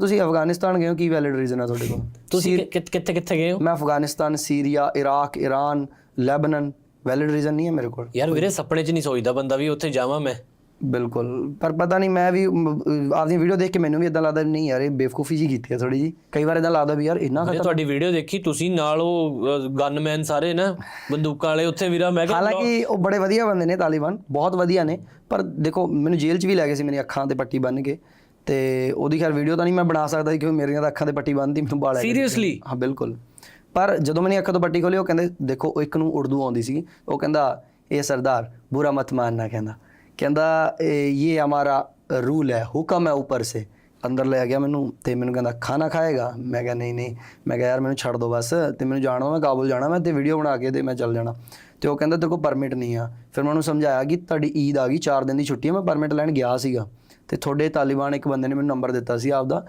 ਤੁਸੀਂ ਅਫਗਾਨਿਸਤਾਨ ਗਏ ਹੋ ਕੀ ਵੈਲਿਡ ਰੀਜ਼ਨ ਹੈ ਤੁਹਾਡੇ ਕੋਲ ਤੁਸੀਂ ਕਿ- ਕਿ- ਕਿੱਥੇ ਕਿੱਥੇ ਗਏ ਹੋ ਮੈਂ Afghanistan Syria Iraq Iran Lebanon valid reason ਨਹੀਂ ਹੈ ਮੇਰੇ ਕੋਲ ਯਾਰ ਵੀਰੇ ਸੁਪਨੇ 'ਚ ਨਹੀਂ ਸੋਚਦਾ ਬੰਦਾ ਵੀ ਉੱਥੇ ਜਾਵਾਂ ਮੈਂ ਬਿਲਕੁਲ ਪਰ ਪਤਾ ਨਹੀਂ ਮੈਂ ਵੀ ਮ, ਅਹ, ਆਪਦੀ ਵੀਡੀਓ ਦੇਖ ਕੇ ਮੈਨੂੰ ਵੀ ਇਦਾਂ ਲੱਗਦਾ ਵੀ ਨਹੀਂ ਯਾਰ ਇਹ ਬੇਵਕੂਫੀ ਜੀ ਕੀਤੀ ਹੈ ਥੋੜੀ ਜੀ ਕਈ ਵਾਰ ਇਦਾਂ ਲੱਗਦਾ ਵੀ ਯਾਰ ਇੰਨਾ ਵੀਰੇ ਤੁਹਾਡੀ ਵੀਡੀਓ ਦੇਖੀ ਤੁਸੀਂ ਨਾਲ ਉਹ ਗਨਮੈਨ ਸਾਰੇ ਨਾ ਬੰਦੂਕਾਂ ਵਾਲੇ ਉੱਥੇ ਵੀਰਾ ਮੈਂ ਕਿਹਾ ਹਾਲਾਂਕਿ ਉਹ ਬੜੇ ਵਧੀਆ ਬੰਦੇ ਨੇ ਤਾਲਿਬਾਨ ਬਹੁਤ ਵਧੀਆ ਨੇ ਪਰ ਦੇਖੋ ਮੈਨੂੰ ਜੇਲ੍ਹ 'ਚ ਵੀ ਲੈ ਗਏ ਸੀ ਮੇਰੀ ਅੱਖਾਂ ਤੇ ਪੱਟੀ ਬੰਨ੍ਹ ਕੇ ਤੇ ਉਹਦੀ ਖੈਰ ਵੀਡੀਓ ਤਾਂ ਨਹੀਂ ਮੈਂ ਬਣਾ ਸਕਦਾ ਸੀ ਕਿਉਂਕਿ ਮੇਰੀਆਂ ਤਾਂ ਅੱਖਾਂ ਤੇ ਪੱਟੀ ਬੰਨ੍ਹਦੀ ਮੈਨੂੰ ਬਾਲ Seriously? ਹਾਂ ਬਿਲਕੁਲ। ਪਰ ਜਦੋਂ ਮੈਨੇ ਅੱਖਾਂ ਤੋਂ ਪੱਟੀ ਖੋਲੀ ਉਹ ਕਹਿੰਦੇ ਦੇਖੋ ਉਹ ਇੱਕ ਨੂੰ ਉਰਦੂ ਆਉਂਦੀ ਸੀ ਉਹ ਕਹਿੰਦਾ ਇਹ ਸਰਦਾਰ ਬੁਰਾ ਮਤ ਮਾਨਣਾ ਕਹਿੰਦਾ। ਕਹਿੰਦਾ ਇਹ ਇਹ ਹਮਾਰਾ ਰੂਲ ਹੈ ਹੁਕਮ ਹੈ ਉੱਪਰ ਸੇ। ਅੰਦਰ ਲੈ ਗਿਆ ਮੈਨੂੰ ਤੇ ਮੈਨੂੰ ਕਹਿੰਦਾ ਖਾਣਾ ਖਾਏਗਾ? ਮੈਂ ਕਿਹਾ ਨਹੀਂ ਨਹੀਂ। ਮੈਂ ਕਿਹਾ ਯਾਰ ਮੈਨੂੰ ਛੱਡ ਦੋ ਬਸ ਤੇ ਮੈਨੂੰ ਜਾਣਾ ਮੈਂ ਕਾਬੁਲ ਜਾਣਾ ਮੈਂ ਤੇ ਵੀਡੀਓ ਬਣਾ ਕੇ ਤੇ ਮੈਂ ਚੱਲ ਜਾਣਾ। ਤੇ ਉਹ ਕਹਿੰਦਾ ਤੇਰੇ ਕੋਲ ਪਰਮਿਟ ਨਹੀਂ ਆ। ਫਿਰ ਮੈਂ ਉਹਨੂੰ ਸਮਝਾਇਆ ਕਿ ਤੁਹਾਡੀ ਈਦ ਆ ਗਈ 4 ਦਿਨ ਦੀ ਛੁੱਟੀ ਹੈ ਮੈਂ ਪਰਮਿਟ ਲੈਣ ਗਿਆ ਸੀਗਾ। ਤੇ ਤੁਹਾਡੇ ਤਾਲਿਬਾਨ ਇੱਕ ਬੰਦੇ ਨੇ ਮੈਨੂੰ ਨੰਬਰ ਦਿੱਤਾ ਸੀ ਆਪਦਾ